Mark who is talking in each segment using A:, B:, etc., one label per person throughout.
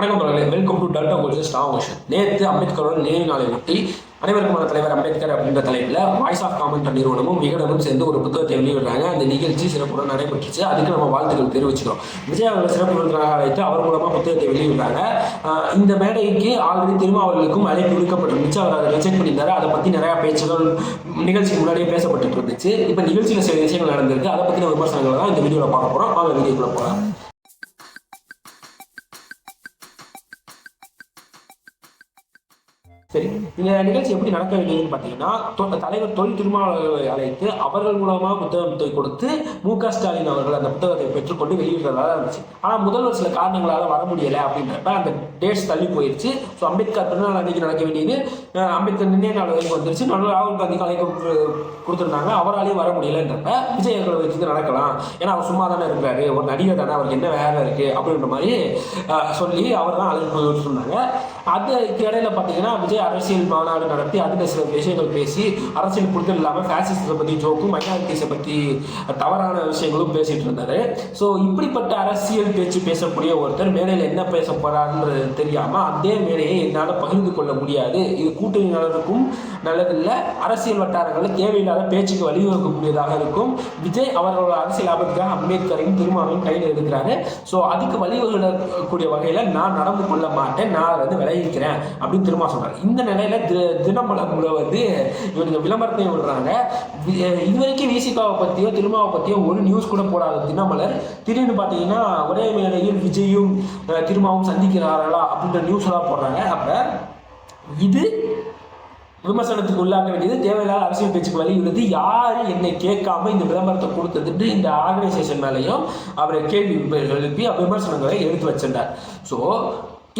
A: வணக்கம் அவர்களே welcome to டல்டா கோல்ஸ் ஸ்டாங் நேற்று அம்பேத்கரோட நினைவு நாளை ஒட்டி அனைவருக்குமான தலைவர் அம்பேத்கர் அப்படின்ற தலைப்பில் வாய்ஸ் ஆஃப் காமன் நிறுவனமும் விகடனும் சேர்ந்து ஒரு புத்தகத்தை வெளியிடுறாங்க. அந்த நிகழ்ச்சி சிறப்புடன் நடைபெற்றுச்சு. அதுக்கு நம்ம வாழ்த்துக்கள் தெரிவிச்சுக்கிறோம். விஜய் அவர்கள் சிறப்பு விருந்தினராக அழைத்து அவர் மூலமாக புத்தகத்தை வெளியிடுறாங்க. இந்த மேடைக்கு ஆல்ரெடி திருமாவர்களுக்கும் அழைப்பு விடுக்கப்பட்டிருந்துச்சு அவர் அதை ரிஜெக்ட் பண்ணியிருந்தாரு. அதை பற்றி நிறையா பேச்சுகள் நிகழ்ச்சிக்கு முன்னாடியே பேசப்பட்டு இருந்துச்சு. இப்போ நிகழ்ச்சியில் சில விஷயங்கள் நடந்திருக்கு. அதை பற்றின விமர்சனங்களை தான் இந்த வீடியோவில் பார்க்க போகிறோம் வாங்க வீடியோக்குள்ளே போகலாம் சரி இந்த நிகழ்ச்சி எப்படி நடக்க வேண்டியதுன்னு பார்த்தீங்கன்னா தொ- தலைவர் தொல் திருமாவளவர்களை அழைத்து அவர்கள் மூலமாக புத்தகத்தை கொடுத்து மு க ஸ்டாலின் அவர்கள் அந்த புத்தகத்தை பெற்றுக்கொண்டு வெளியிடுறதாக இருந்துச்சு ஆனால் முதல்வர் சில காரணங்களால் வர முடியலை அப்படின்றப்ப அந்த டேட்ஸ் தள்ளி போயிடுச்சு ஸோ அம்பேத்கர் பிறந்தநாள் அன்னைக்கு நடக்க வேண்டியது அம்பேத்கர் நினைவு நாள் வரைக்கும் வந்துருச்சு. நல்ல ராகுல் காந்தி அழைக்க கொடுத்துருந்தாங்க. அவராலையும் வர முடியலன்றப்ப விஜய் அவர்களை வச்சு நடக்கலாம். ஏன்னா அவர் சும்மா தானே இருக்கிறாரு ஒரு நடிகர் தானே. அவருக்கு என்ன வேலை இருக்குது அப்படின்ற மாதிரி சொல்லி அவர் தான் அழைப்பு சொன்னாங்க அதுக்கு இடையில பார்த்தீங்கன்னா விஜய் அரசியல் மாநாடு நடத்தி அதில் சில விஷயங்கள் பேசி அரசியல் புரிதல் இல்லாமல் ஃபேசிசத்தை பற்றி ஜோக்கும் மைனாரிட்டிஸை பற்றி தவறான விஷயங்களும் பேசிட்டு இருந்தார். ஸோ இப்படிப்பட்ட அரசியல் பேச்சு பேசக்கூடிய ஒருத்தர் மேடையில் என்ன பேச போகிறாருன்றது தெரியாமல் அதே மேடையை என்னால் பகிர்ந்து கொள்ள முடியாது. இது கூட்டணி நலனுக்கும் நல்லதில்லை அரசியல் வட்டாரங்களில் தேவையில்லாத பேச்சுக்கு வழிவகுக்கக்கூடியதாக இருக்கும். விஜய் அவர்களோட அரசியல் ஆபத்துக்காக அம்பேத்கரையும் திருமாவையும் கையில் எடுக்கிறாரு. ஸோ அதுக்கு வழிவகுக்கக்கூடிய வகையில் நான் நடந்து கொள்ள மாட்டேன் நான் அதை வந்து விளைவிக்கிறேன் அப்படின்னு திருமா சொன்னார் இந்த நிலையில தி தினமலர்ல வந்து இவனுங்க விளம்பரத்தையும் விடுறாங்க. இதுவரைக்கும் விசிகாவை பற்றியோ திருமாவை பற்றியோ ஒரு நியூஸ் கூட போடாத தினமலர். திடீர்னு பார்த்தீங்கன்னா ஒரே மேடையில் விஜயும் திருமாவும் சந்திக்கிறார்களா அப்படின்ற நியூஸ் எல்லாம் போடுறாங்க. அப்போ இது விமர்சனத்துக்கு உள்ளாக வேண்டியது. தேவையில்லாத அரசியல் பேச்சுக்கு வழி உள்ளது யார் என்னை கேட்காம இந்த விளம்பரத்தை கொடுத்ததுட்டு இந்த ஆர்கனைசேஷன் மேலேயும் அவரை கேள்வி எழுப்பி விமர்சனங்களை எடுத்து வச்சிருந்தார். ஸோ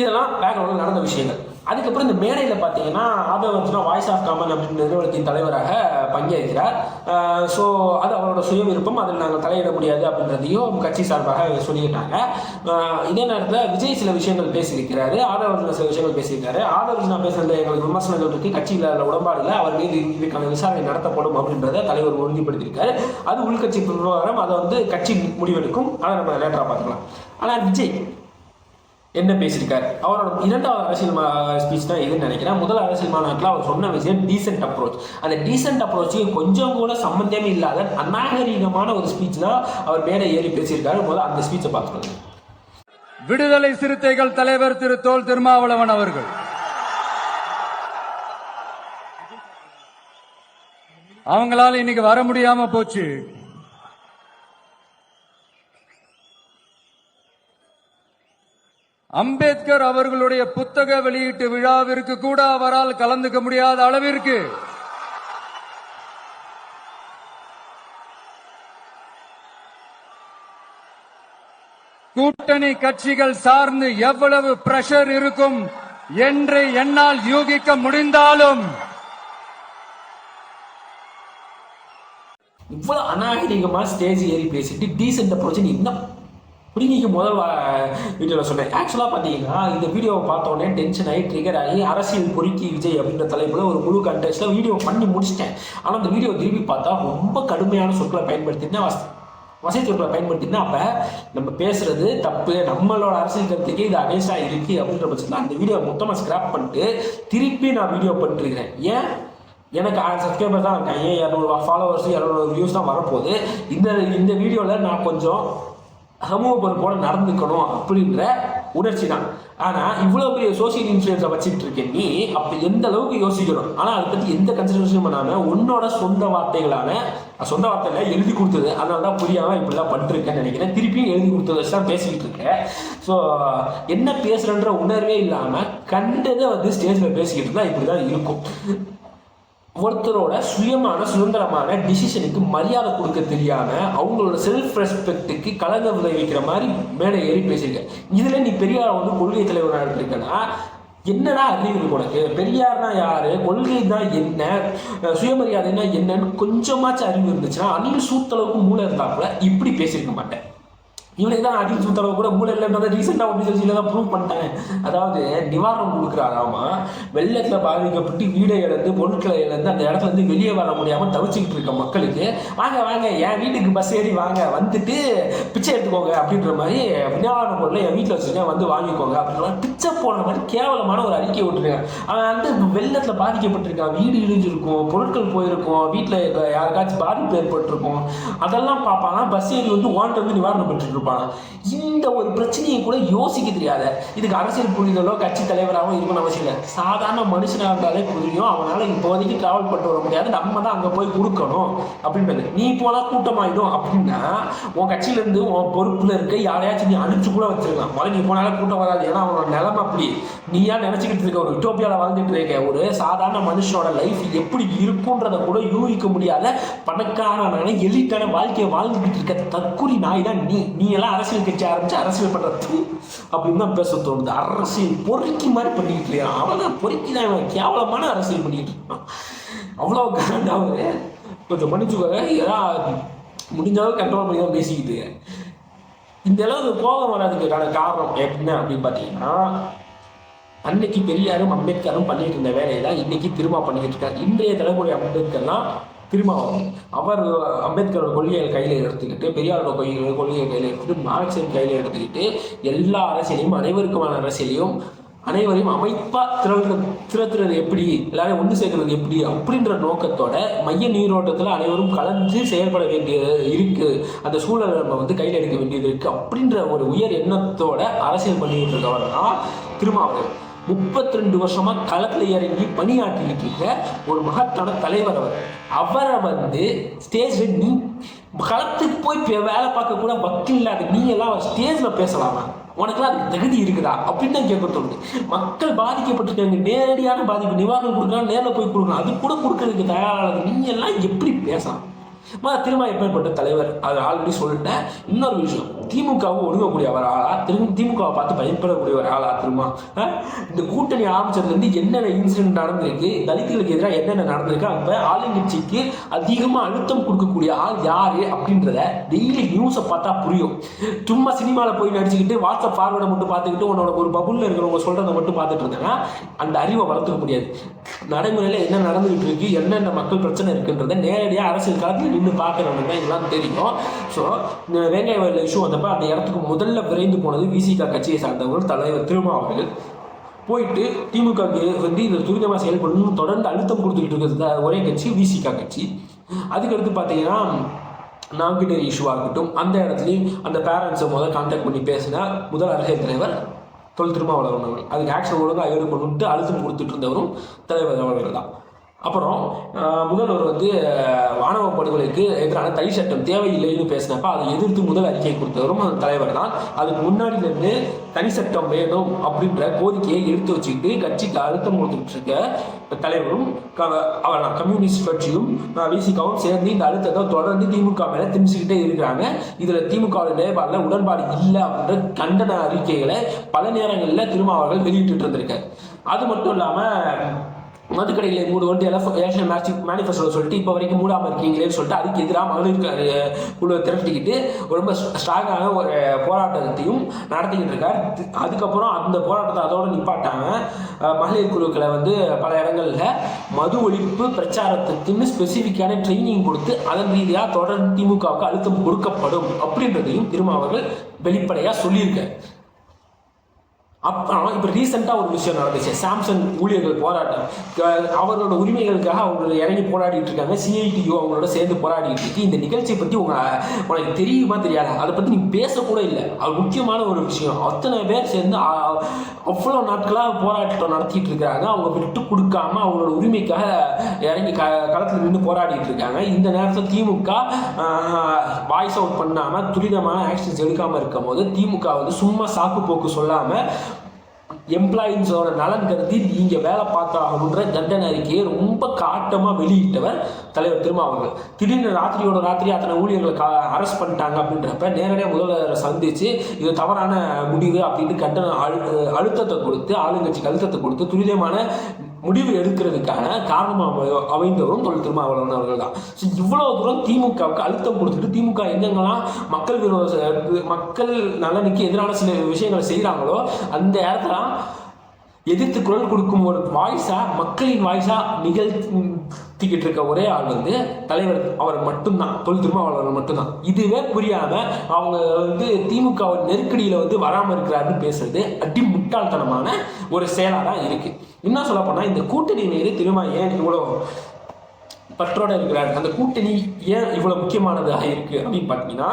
A: இதெல்லாம் பேக்ரவுண்டில் நடந்த விஷயங்கள். அதுக்கப்புறம் இந்த மேடையில் பார்த்தீங்கன்னா ஆதவர்ஜனா வாய்ஸ் ஆஃப் காமன் அப்படின்ற நிறுவனத்தின் தலைவராக பங்கேற்கிறார். ஸோ அது அவரோட சுய விருப்பம். அதில் நாங்கள் தலையிட முடியாது அப்படின்றதையும் கட்சி சார்பாக சொல்லிக்கிட்டாங்க இதே நேரத்தில் விஜய் சில விஷயங்கள் பேசியிருக்கிறாரு. ஆதவர்ஜனா சில விஷயங்கள் பேசியிருக்காரு. ஆதவர்ஜனா பேசுறதுல எங்களுக்கு விமர்சனங்கள் இருக்கு? கட்சியில் அதில் இல்லை. அவர் மீது இதுக்கான விசாரணை நடத்தப்படும் அப்படின்றத தலைவர் உறுதிப்படுத்தியிருக்காரு. அது உள்கட்சி விவகாரம் அதை வந்து கட்சி முடிவெடுக்கும். அதை நம்ம லேட்டராக பார்த்துக்கலாம். ஆனால் விஜய் என்ன பேசியிருக்காரு? அவரோட இரண்டாவது அரசியல் ஸ்பீச் தான் எதுன்னு நினைக்கிறேன். முதல் அரசியல் மாநாட்டில் அவர் சொன்ன விஷயம் டீசென்ட் அப்ரோச் அந்த டீசென்ட் அப்ரோச்சுக்கு கொஞ்சம் கூட சம்பந்தமே இல்லாத அநாகரீகமான ஒரு ஸ்பீச் தான் அவர் மேலே ஏறி பேசியிருக்காரு. முதல்ல அந்த ஸ்பீச்சை பார்த்துக்கோங்க.
B: விடுதலை சிறுத்தைகள் தலைவர் திரு தோல் திருமாவளவன் அவர்கள். அவங்களால இன்னைக்கு வர முடியாம போச்சு. அம்பேத்கர் அவர்களுடைய புத்தக வெளியீட்டு விழாவிற்கு கூட அவரால் கலந்துக்க முடியாத அளவிற்கு கூட்டணி கட்சிகள் சார்ந்து எவ்வளவு பிரஷர் இருக்கும் என்று என்னால் யூகிக்க முடிந்தாலும்
A: இவ்வளவு அநாகரிகமா ஸ்டேஜ் ஏறி பேசிட்டு டீசென்ட் அப்ரோச் இன்னும் என்ன பிடிங்கிக்கு முதல் வீடியோவில் சொன்னேன். ஆக்சுவலாக பார்த்தீங்கன்னா இந்த வீடியோவை பார்த்த உடனே டென்ஷன் ஆகி ட்ரிகர் ஆகி அரசியல் பொறுக்கி விஜய் அப்படின்ற தலைப்பில் ஒரு முழு கண்டெஸ்ட்டில் வீடியோ பண்ணி முடிச்சிட்டேன். ஆனால் அந்த வீடியோ திருப்பி பார்த்தா ரொம்ப கடுமையான சொற்களை பயன்படுத்தினா வசதி சொற்களை பயன்படுத்தினா அப்போ நம்ம பேசுறது தப்பு நம்மளோட அரசியல் கருத்துக்கே இது அகேன்ஸ்டாக இருக்குது அப்படின்ற பட்சத்தில் அந்த வீடியோ மொத்தமாக ஸ்கிராப் பண்ணிட்டு திருப்பி நான் வீடியோ பண்ணிட்டுருக்கிறேன் ஏன்? எனக்கு ஆயிரம் சப்ஸ்கிரைபர் தான் இருக்காங்க. ஏன் இரநூறுவா ஃபாலோவர்ஸ் இரநூறு வியூஸ் தான் வரப்போகுது. இந்த இந்த வீடியோவில் நான் கொஞ்சம் சமூக போல நடந்துக்கணும் அப்படின்ற உணர்ச்சி தான் ஆனால் இவ்வளோ பெரிய சோசியல் இன்ஃப்ளூயன்ஸை வச்சுட்டு இருக்க நீ அப்போ எந்த அளவுக்கு யோசிக்கணும்? ஆனால் அதை பற்றி எந்த கன்சிடரேஷன் பண்ணாமல் உன்னோட சொந்த வார்த்தைகளான சொந்த வார்த்தையில் எழுதி கொடுத்தது அதனால தான் புரியாமல் இப்படிலாம் பண்ணிருக்கேன்னு நினைக்கிறேன். திருப்பியும் எழுதி கொடுத்தது வச்சு தான் பேசிக்கிட்டு இருக்கேன். ஸோ என்ன பேசுகிறன்ற உணர்வே இல்லாமல் கண்டதை வந்து ஸ்டேஜில் பேசிக்கிட்டு இருந்தால் இப்படி தான் இருக்கும். ஒருத்தரோட சுயமான சுதந்திரமான டிசிஷனுக்கு மரியாதை கொடுக்க தெரியாம அவங்களோட செல்ஃப் ரெஸ்பெக்ட்டுக்கு கலங்க விளைவிக்கிற மாதிரி மேலே ஏறி பேசியிருக்க. இதுல நீ பெரியார் வந்து கொள்கை தலைவராக இருந்திருக்கனா என்னடா அறிவு இருக்கு உனக்கு? பெரியார்னா யாரு? கொள்கை தான் என்ன? அஹ் சுயமரியாதைனா என்னன்னு கொஞ்சமாச்சும் அறிவு இருந்துச்சுன்னா அணில் சூத்தளவுக்கு மூளை இருந்தாப்புல இப்படி பேசியிருக்க மாட்டேன். இவனுக்கு தான் அடிச்சு சுத்தளவு கூட மூளை இல்லைன்றதை ரீசெண்டாக ஒன்று சொல்லி தான் ப்ரூவ் பண்ணிட்டாங்க. அதாவது நிவாரணம் கொடுக்குறாராமா வெள்ளத்தில் பாதிக்கப்பட்டு வீடை இழந்து பொருட்களை இழந்து அந்த இடத்துல இருந்து வெளியே வர முடியாமல் தவிச்சுக்கிட்டு இருக்க மக்களுக்கு வாங்க வாங்க என் வீட்டுக்கு பஸ் ஏறி வாங்க வந்துட்டு பிச்சை எடுத்துக்கோங்க அப்படின்ற மாதிரி நிவாரண பொருளை என் வீட்டில் வச்சுருக்கேன் வந்து வாங்கிக்கோங்க அப்படின்ற மாதிரி பிச்சை போடுற மாதிரி கேவலமான ஒரு அறிக்கை விட்டுருக்காங்க. அவன் வந்து வெள்ளத்தில் பாதிக்கப்பட்டிருக்கான். வீடு இழிஞ்சிருக்கும் பொருட்கள் போயிருக்கும் வீட்டில் யாருக்காச்சும் பாதிப்பு ஏற்பட்டிருக்கும் அதெல்லாம் பார்ப்பாங்க பஸ் ஏறி வந்து ஓன்ட்டு வந்து நிவாரணம் பெற்றுட்டு இருப்பாங்க இந்த ஒரு பிரச்சனையை கூட யோசிக்க தெரியாத. இதுக்கு அரசியல் புரிதலோ கட்சி தலைவராகவும் இருக்கணும் அவசியம் இல்லை. சாதாரண மனுஷனாக இருந்தாலே புரியும். அவனால் இப்போதைக்கு ட்ராவல் பண்ணிட்டு வர முடியாது. நம்ம தான் அங்கே போய் கொடுக்கணும் அப்படின்றது. நீ போனால் கூட்டமாயிடும் அப்படின்னா உன் கட்சியிலேருந்து உன் பொறுப்பில் இருக்க யாரையாச்சும் நீ அனுப்பிச்சு கூட வச்சிருக்கலாம். முதல்ல நீ போனாலும் கூட்டம் வராது. ஏன்னா அவனோட நிலைமை அப்படி. நீயா நினச்சிக்கிட்டு இருக்க ஒரு இட்டோப்பியாவில் வாழ்ந்துட்டு இருக்க ஒரு சாதாரண மனுஷனோட லைஃப் எப்படி இருக்குன்றத கூட யூகிக்க முடியாத பணக்காரனான எலிட்டான வாழ்க்கையை வாழ்ந்துக்கிட்டு இருக்க தற்கொலை நாய் தான் நீ. நீ எல்லாம் அரசியல் கட்சி ஆரம்பிச்சு அரசியல் பண்ற தூ அப்படின்னு தான் பேச தோணுது. அரசியல் பொறுக்கி மாதிரி பண்ணிக்கிட்டு இருக்கான் அவன் தான் பொறுக்கி தான் இவன் கேவலமான அரசியல் பண்ணிக்கிட்டு இருக்கான். அவ்வளோ காண்டாவது கொஞ்சம் மன்னிச்சுக்கோங்க ஏதாவது முடிஞ்ச அளவுக்கு கண்ட்ரோல் பண்ணி தான் பேசிக்கிட்டு. இந்த அளவுக்கு கோபம் வராதுக்கான காரணம் என்ன அப்படின்னு பார்த்தீங்கன்னா அன்னைக்கு பெரியாரும் அம்பேத்கரும் பண்ணிட்டு இருந்த வேலையை தான் இன்னைக்கு திரும்ப பண்ணிக்கிட்டு இருக்காரு. இன்றைய தலைமுறை அம்பேத்கர்லாம் திருமாவளவன் அவர் அம்பேத்கரோட கொள்கையை கையில் எடுத்துக்கிட்டு பெரியாரோட கொள்கையை கொள்கையை கையில் எடுத்துக்கிட்டு மார்க்சின் கையில் எடுத்துக்கிட்டு எல்லா அரசியலையும் அனைவருக்குமான அரசியலையும் அனைவரையும் அமைப்பாக திரள்றது திரத்துறது எப்படி எல்லாரையும் ஒன்று சேர்க்கறது எப்படி அப்படின்ற நோக்கத்தோட மைய நீரோட்டத்தில் அனைவரும் கலந்து செயல்பட வேண்டியது இருக்குது அந்த சூழலை நம்ம வந்து கையில் எடுக்க வேண்டியது இருக்குது அப்படின்ற ஒரு உயர் எண்ணத்தோட அரசியல் பண்ணிக்கிட்டு இருக்கவர் தான் திருமாவளவன். முப்பத்தி ரெண்டு வருஷமா களத்துல இறங்கி பணியாற்றிக்கிட்டு இருக்க ஒரு மகத்தான தலைவர் அவர். அவரை வந்து ஸ்டேஜ்ல நீ களத்துக்கு போய் வேலை பார்க்க கூட வக்கீல் இல்லாத நீ எல்லாம் ஸ்டேஜ்ல பேசலாமா? உனக்குலாம் அதுக்கு தகுதி இருக்குதா? அப்படின்னு தான் கேட்க தோணுது. மக்கள் பாதிக்கப்பட்டிருக்காங்க. நேரடியான பாதிப்பு நிவாரணம் கொடுக்கலாம் நேரில் போய் கொடுக்கலாம். அது கூட கொடுக்கறதுக்கு தயாராக நீ எல்லாம் எப்படி பேசலாம்? திரும்ப எப்பேற்பட்ட தலைவர்? அது ஆல்ரெடி சொல்லிட்டேன். இன்னொரு விஷயம். திமுகவும் ஒடுங்கக்கூடிய ஒரு ஆளா திரும்ப திமுகவை பார்த்து பயப்படக்கூடிய ஒரு ஆளா திரும்ப இந்த கூட்டணி ஆரம்பிச்சதுலேருந்து என்னென்ன இன்சிடென்ட் நடந்திருக்கு? தலித்துகளுக்கு எதிராக என்னென்ன நடந்திருக்கு? அப்போ ஆளுங்கட்சிக்கு அதிகமாக அழுத்தம் கொடுக்கக்கூடிய ஆள் யார் அப்படின்றத டெய்லி நியூஸை பார்த்தா புரியும். சும்மா சினிமாவில் போய் நடிச்சுக்கிட்டு வாட்ஸ்அப் ஃபார்வர்டை மட்டும் பார்த்துக்கிட்டு உன்னோட ஒரு பபுளில் இருக்கிறவங்க சொல்கிறத மட்டும் பார்த்துட்டு இருந்தேன்னா அந்த அறிவை வளர்த்துக்க முடியாது. நடைமுறையில் என்ன நடந்துகிட்டு இருக்கு? என்னென்ன மக்கள் பிரச்சனை இருக்குன்றத நேரடியாக அரசியல் காலத்தில் நின்று பார்க்குறவங்க தான் இதெல்லாம் தெரியும். ஸோ இந்த இஷ்யூ அந்த இஷ்யூ அந்த இடத்துக்கு முதல்ல விரைந்து போனது விசிகா கட்சியை சார்ந்தவர்கள் தலைவர் திருமா அவர்கள். போயிட்டு திமுக வந்து இதில் துரிதமாக செயல்படணும் தொடர்ந்து அழுத்தம் கொடுத்துக்கிட்டு இருக்கிறது. ஒரே கட்சி விசிகா கட்சி. அதுக்கடுத்து பார்த்தீங்கன்னா நாங்குநேரி இஷ்யூவாக இருக்கட்டும் அந்த இடத்துலையும் அந்த பேரண்ட்ஸை முதல் கான்டாக்ட் பண்ணி பேசினா முதல் அரசியல் தலைவர் தொல் திருமாவளவன் அவர்கள். அதுக்கு ஆக்ஷன் ஒழுங்காக எடுக்கணும்ட்டு அழுத்தம் கொடுத்துட்டு இருந்தவரும் தலைவர் அவர்கள் தான். அப்புறம் முதல்வர் வந்து மாணவ படுகொலைக்கு எதிரான தனி சட்டம் தேவையில்லைன்னு பேசினப்ப அதை எதிர்த்து முதல் அறிக்கை கொடுத்தவரும் அந்த தலைவர் தான். அதுக்கு முன்னாடி நின்று தனி சட்டம் வேணும் அப்படின்ற கோரிக்கையை எடுத்து வச்சுக்கிட்டு கட்சிக்கு அழுத்தம் கொடுத்துட்டு இருக்க தலைவரும் அவர் கம்யூனிஸ்ட் கட்சியும் விசிகாவும் சேர்ந்து இந்த அழுத்தத்தை தொடர்ந்து திமுக மேல திணிச்சுக்கிட்டே இருக்கிறாங்க. இதுல திமுக நிலைப்பாடுல உடன்பாடு இல்லை அப்படின்ற கண்டன அறிக்கைகளை பல நேரங்களில் திருமாவர்கள் வெளியிட்டு இருந்திருக்காரு. அது மட்டும் இல்லாமல் மதுக்கடைகளை மூடுவோன்ட்டு எலெக்ஷன் மேட்ச் மேனிஃபெஸ்டோவில் சொல்லிட்டு இப்போ வரைக்கும் மூடாமல் இருக்கீங்களேன்னு சொல்லிட்டு அதுக்கு எதிராக மகளிர் குழுவை குழு திரட்டிக்கிட்டு ரொம்ப ஸ்ட்ராங்கான ஒரு போராட்டத்தையும் நடத்திக்கிட்டு இருக்கார். அதுக்கப்புறம் அந்த போராட்டத்தை அதோட நிப்பாட்டாங்க மகளிர் குழுக்களை வந்து பல இடங்களில் மது ஒழிப்பு பிரச்சாரத்துக்குன்னு ஸ்பெசிஃபிக்கான ட்ரைனிங் கொடுத்து அதன் ரீதியாக தொடர் திமுகவுக்கு அழுத்தம் கொடுக்கப்படும் அப்படின்றதையும் திருமாவர்கள் வெளிப்படையாக சொல்லியிருக்காரு. அப்புறம் இப்போ ரீசெண்டாக ஒரு விஷயம் நடந்துச்சு. சாம்சங் ஊழியர்கள் போராட்டம். அவர்களோட உரிமைகளுக்காக அவங்க இறங்கி போராடிட்டு இருக்காங்க. சிஐடியு அவங்களோட சேர்ந்து போராடிட்டு இருக்கு. இந்த நிகழ்ச்சியை பற்றி உங்க உனக்கு தெரியுமா தெரியாதா? அதை பற்றி நீ பேசக்கூட இல்லை. அது முக்கியமான ஒரு விஷயம். அத்தனை பேர் சேர்ந்து அவ்வளோ நாட்களாக போராட்டம் நடத்திட்டு இருக்காங்க அவங்க விட்டு கொடுக்காம அவங்களோட உரிமைக்காக இறங்கி க களத்தில் நின்று போராடிட்டு இருக்காங்க. இந்த நேரத்தில் திமுக வாய்ஸ் அவுட் பண்ணாமல் துரிதமான ஆக்ஷன்ஸ் எடுக்காமல் இருக்கும் போது திமுக வந்து சும்மா சாக்கு போக்கு சொல்லாமல் எம்ப்ளாயின்ஸோட நலன் கருதி நீங்கள் வேலை பார்த்தாகணுன்ற தண்டனை அறிக்கையை ரொம்ப காட்டமாக வெளியிட்டவர் தலைவர் திருமாவர்கள் திடீர்னு ராத்திரியோட ராத்திரி அத்தனை ஊழியர்களை கா அரெஸ்ட் பண்ணிட்டாங்க அப்படின்றப்ப நேரடியாக முதல்வரை சந்தித்து இது தவறான முடிவு அப்படின்னு கண்டன அழு அழுத்தத்தை கொடுத்து ஆளுங்கட்சிக்கு அழுத்தத்தை கொடுத்து துரிதமான முடிவு எடுக்கிறதுக்கான காரணமாக அமைந்தவரும் தொழில் திருமாவளவன் அவர்கள் தான் ஸோ இவ்வளோ தூரம் திமுகவுக்கு அழுத்தம் கொடுத்துட்டு திமுக எங்கெங்கெல்லாம் மக்கள் விரோத மக்கள் நலனுக்கு எதிரான சில விஷயங்களை செய்கிறாங்களோ அந்த இடத்துல எதிர்த்து குரல் கொடுக்கும் ஒரு வாய்ஸா மக்களின் வாய்ஸா நிகழ்த்திக்கிட்டு இருக்க ஒரே ஆள் வந்து தலைவர் அவர் மட்டும்தான். தொல் திருமாவளவன் மட்டும்தான். இதுவே புரியாம அவங்க வந்து திமுக நெருக்கடியில வந்து வராம இருக்கிறாருன்னு பேசுறது அடி முட்டாள்தனமான ஒரு செயலா தான் இருக்கு. என்ன சொல்ல போனா இந்த கூட்டணி மீது திரும்ப ஏன் இவ்வளோ பற்றோட இருக்கிறார்? அந்த கூட்டணி ஏன் இவ்வளவு முக்கியமானதாக இருக்கு அப்படின்னு பார்த்தீங்கன்னா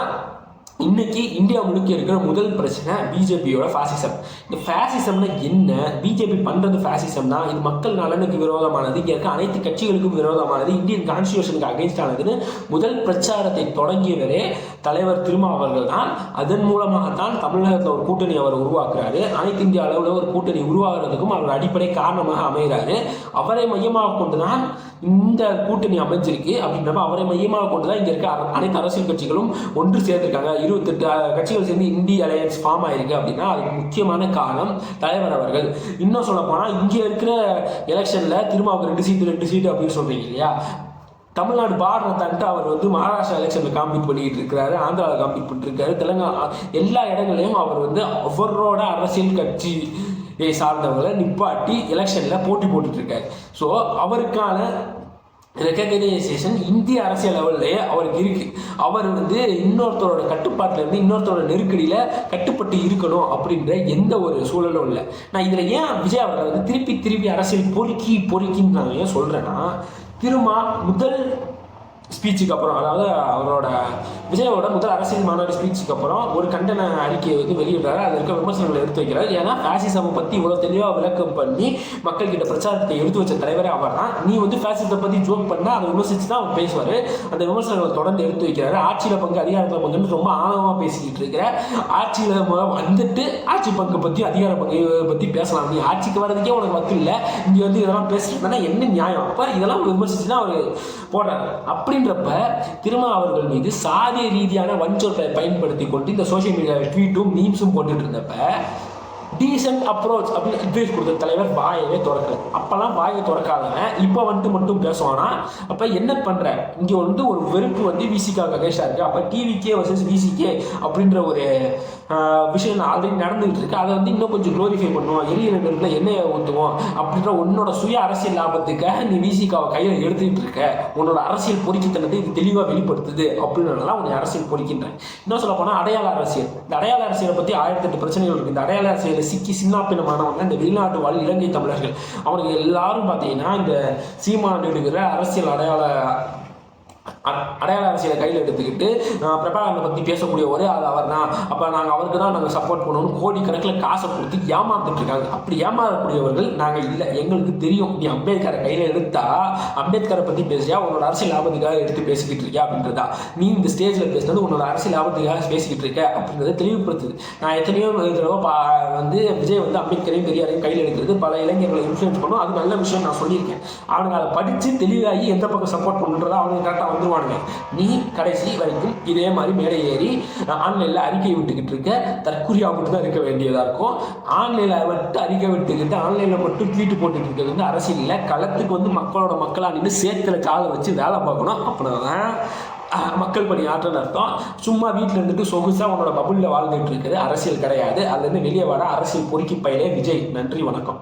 A: இன்னைக்கு இந்தியா முழுக்க இருக்கிற முதல் பிரச்சனை பிஜேபியோட ஃபாசிசம் இந்த ஃபேசிசம்னா என்ன? பிஜேபி பண்றது ஃபேசிசம்னா இது மக்கள் நலனுக்கு விரோதமானது. இங்கே இருக்க அனைத்து கட்சிகளுக்கும் விரோதமானது. இந்தியன் கான்ஸ்டியூஷனுக்கு அகைன்ஸ்ட் ஆனதுன்னு முதல் பிரச்சாரத்தை தொடங்கியவரே தலைவர் திருமா அவர்கள் தான். அதன் மூலமாகத்தான் தமிழகத்தில் ஒரு கூட்டணி அவர் உருவாக்குறாரு. அனைத்து இந்திய அளவில் ஒரு கூட்டணி உருவாகிறதுக்கும் அவர் அடிப்படை காரணமாக அமைகிறாரு. அவரை மையமாக கொண்டு தான் இந்த கூட்டணி அமைஞ்சிருக்கு அப்படின்றப்ப அவரை மையமாக கொண்டு தான் இங்கே இருக்க அனைத்து அரசியல் கட்சிகளும் ஒன்று சேர்ந்திருக்காங்க. இருபத்தெட்டு கட்சிகள் சேர்ந்து இந்திய அலையன்ஸ் ஃபார்ம் ஆயிருக்கு அப்படின்னா அதுக்கு முக்கியமான காரணம் தலைவர் அவர்கள். இன்னும் சொல்ல போனால் இங்கே இருக்கிற எலெக்ஷனில் திரும்ப ரெண்டு சீட்டு ரெண்டு சீட்டு அப்படின்னு சொல்கிறீங்க இல்லையா? தமிழ்நாடு பார்டரை அவர் வந்து மகாராஷ்டிரா எலெக்ஷனில் காம்பீட் பண்ணிட்டு இருக்கிறாரு ஆந்திராவில் காம்பீட் பண்ணிட்டு இருக்காரு தெலுங்கானா எல்லா இடங்களையும் அவர் வந்து அவரோட அரசியல் கட்சி சார்ந்தவங்களை நிப்பாட்டி எலெக்ஷனில் போட்டி போட்டுட்ருக்காரு. ஸோ அவருக்கான ரெக்கக்னைசேஷன் இந்திய அரசியல் லெவல்லையே அவருக்கு இருக்குது அவர் வந்து இன்னொருத்தரோட கட்டுப்பாட்டில் இருந்து இன்னொருத்தரோட நெருக்கடியில் கட்டுப்பட்டு இருக்கணும் அப்படின்ற எந்த ஒரு சூழலும் இல்லை. நான் இதில் ஏன் விஜய் அவர்களை வந்து திருப்பி திருப்பி அரசியல் பொறுக்கி பொறுக்கின்னு நான் ஏன் சொல்கிறேன்னா திரும்ப முதல் ஸ்பீச்சுக்கு அப்புறம் அதாவது அவரோட விஜயோட முதல் அரசியல் மாநாடு ஸ்பீச்சுக்கு அப்புறம் ஒரு கண்டன அறிக்கையை வந்து வெளியிடுறாரு. அதில் இருக்க விமர்சனங்களை எடுத்து வைக்கிறார். ஏன்னா ஃபேசிசமை பற்றி இவ்வளோ தெளிவாக விளக்கம் பண்ணி மக்கள்கிட்ட பிரச்சாரத்தை எடுத்து வச்ச தலைவரே அவர் தான். நீ வந்து ஃபேசிசத்தை பற்றி ஜோக் பண்ணால் அதை விமர்சித்து தான் அவர் பேசுவார். அந்த விமர்சனங்களை தொடர்ந்து எடுத்து வைக்கிறாரு. ஆட்சியில் பங்கு அதிகாரத்தில் பங்குன்னு ரொம்ப ஆழமாக பேசிக்கிட்டு இருக்கிற ஆட்சியில் வந்துட்டு ஆட்சி பங்கு பற்றி அதிகார பங்கு பற்றி பேசலாம். நீ ஆட்சிக்கு வர்றதுக்கே உனக்கு வக்கு இல்லை. இங்கே வந்து இதெல்லாம் பேசுறதுனா என்ன நியாயம்? அப்போ இதெல்லாம் விமர்சிச்சுன்னா அவர் போடுறாரு. அப்படின்றப்ப திருமா அவர்கள் மீது சாதிய ரீதியான வன்சொற்களை பயன்படுத்தி கொண்டு இந்த சோஷியல் மீடியா ட்வீட்டும் மீம்ஸும் போட்டுட்டு இருந்தப்ப டீசென்ட் அப்ரோச் அப்படின்னு அட்வைஸ் கொடுத்த தலைவர் வாயவே திறக்கல. அப்பெல்லாம் வாயை திறக்காதவன். இப்போ வந்துட்டு மட்டும் பேசுவானா? அப்போ என்ன பண்ணுற இங்கே வந்து ஒரு வெறுப்பு வந்து விசிக்காக அகேஷா இருக்கு அப்போ டிவிக்கே வர்சஸ் விசிகே அப்படின்ற ஒரு விஷயம் ஆல்ரெடி நடந்துகிட்டு இருக்கு. அதை வந்து இன்னும் கொஞ்சம் க்ளோரிஃபை பண்ணுவோம். எரிய நெருப்பில் எண்ணெயை ஊற்றுவோம் அப்படின்ற உன்னோட சுய அரசியல் லாபத்துக்காக நீ விசிகாவை கையில் எடுத்துக்கிட்டு இருக்க. உன்னோட அரசியல் பொறிக்கித்தனத்தை இது தெளிவாக வெளிப்படுத்துது அப்படின்றதெல்லாம் உன்னை அரசியல் பொறிக்கின்றேன். இன்னும் சொல்ல போனால் அடையாள அரசியல். இந்த அடையாள அரசியலை பற்றி ஆயிரத்தி எட்டு பிரச்சனைகள் இருக்கு. இந்த அடையாள அரசியலில் சிக்கி சின்னாப்பினமானவங்க இந்த வெளிநாட்டு வாழ் இலங்கை தமிழர்கள் அவனுக்கு எல்லாரும் பார்த்தீங்கன்னா இந்த சீமான் எடுக்கிற அரசியல் அடையாள அடையாள அரசியலை கையில் எடுத்துக்கிட்டு பிரபாகரனை பற்றி பேசக்கூடிய ஒரே ஆள் அவர் தான் அப்போ நாங்கள் அவருக்கு தான் நாங்கள் சப்போர்ட் பண்ணுவோம் கோடிக்கணக்கில் காசை கொடுத்து ஏமாந்துட்டு இருக்காங்க. அப்படி ஏமாறக்கூடியவர்கள் நாங்கள் இல்லை. எங்களுக்கு தெரியும். நீ அம்பேத்கரை கையில் எடுத்தா அம்பேத்கரை பற்றி பேசியா உன்னோட அரசியல் லாபத்துக்காக எடுத்து பேசிக்கிட்டு இருக்கியா அப்படின்றதா? நீ இந்த ஸ்டேஜில் பேசுனது உன்னோட அரசியல் லாபத்துக்காக பேசிக்கிட்டு இருக்க அப்படின்றத தெளிவுபடுத்துது. நான் எத்தனையோ தடவை பா வந்து விஜய் வந்து அம்பேத்கரையும் பெரியாரையும் கையில் எடுக்கிறது பல இளைஞர்களை இன்ஃப்ளூயன்ஸ் பண்ணும். அது நல்ல விஷயம் நான் சொல்லியிருக்கேன். அவனுங்க அதை படித்து தெளிவாகி எந்த பக்கம் சப்போர்ட் பண்ணுன்றதா அவனுக்கு கரெக்டாக வந்துருவானுங்க நீ கடைசி வரைக்கும் இதே மாதிரி மேடை ஏறி ஆன்லைனில் அறிக்கை விட்டுக்கிட்டு இருக்க தற்குறியாக மட்டும் தான் இருக்க வேண்டியதாக இருக்கும். ஆன்லைனில் மட்டும் அறிக்கை விட்டுக்கிட்டு ஆன்லைனில் மட்டும் ட்வீட் போட்டுக்கிட்டு இருக்கிறது வந்து அரசியல் இல்லை களத்துக்கு வந்து மக்களோட மக்களாக நின்று சேர்த்துல காலை வச்சு வேலை பார்க்கணும். அப்படின்னா தான் மக்கள் பணி ஆற்றல் அர்த்தம். சும்மா வீட்டில் இருந்துட்டு சொகுசாக உன்னோட பபுளில் வாழ்ந்துட்டு இருக்கிறது அரசியல் கிடையாது. அதுலேருந்து வெளியே வர அரசியல் பொறுக்கி பயிலே விஜய். நன்றி வணக்கம்.